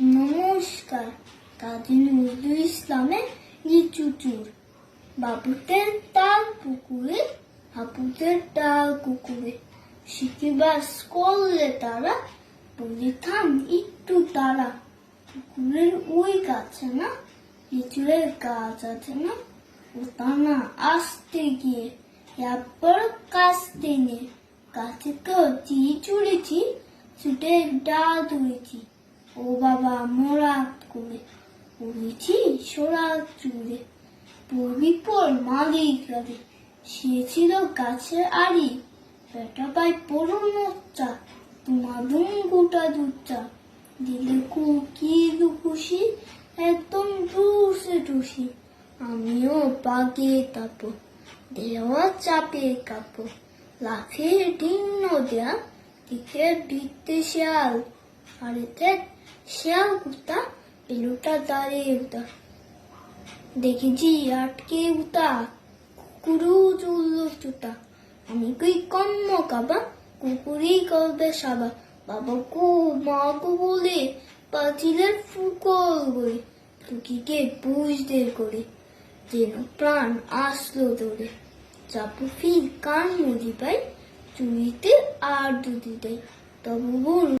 নমস্কার কাজী নজরুল ইসলামের লিচু চুর বাবুদের তাল পুকুরে হাপুদের ডাল কুকুরে শিখিবাস করলে তারা বলি, থাম, একটু তারা পুকুরের ওই গাছে না, লিচুরের গাছ আছে না ও তা না আসতে গিয়ে একবার কাস্তে নিয়ে গাছে তো চি চুড়েছি, ছুটে ডাল তুলেছি ও বাবা মোরাত করে পড়েছি সোরা চুড়ে পড়বি পর মালিক গাড়ি সে ছিল গাছের আড়ি বেটা পাই পড়ো মোচ্চা তোমার দুম গোটা দুচ্চা। দিলে কু কি খুশি, একদম ডুসে টুসি আমিও বাগে তাপো, দেওয়া চাপে কাপো। লাফিয়ে ডিন্ন দেয়া, দিকে দিতে শিয়াল আরে দেখ শিয়াল কুত্তা পেলুটা দাঁড়িয়ে উতা দেখেছি আটকে উতা কুকুরু চুল্ল চুটা। আমি কই কম্ম কাবা, কুকুরই করবে সাবা। বাবা কু মা কু বলে, পাঁচিলের ফুকল করে টুকিকে বুঝ বুঝতে করে, যেন প্রাণ আসলো দৌড়ে চাপু ফির কান মুদি পাই, চুরিতে আর দুদি দেয় তবু বল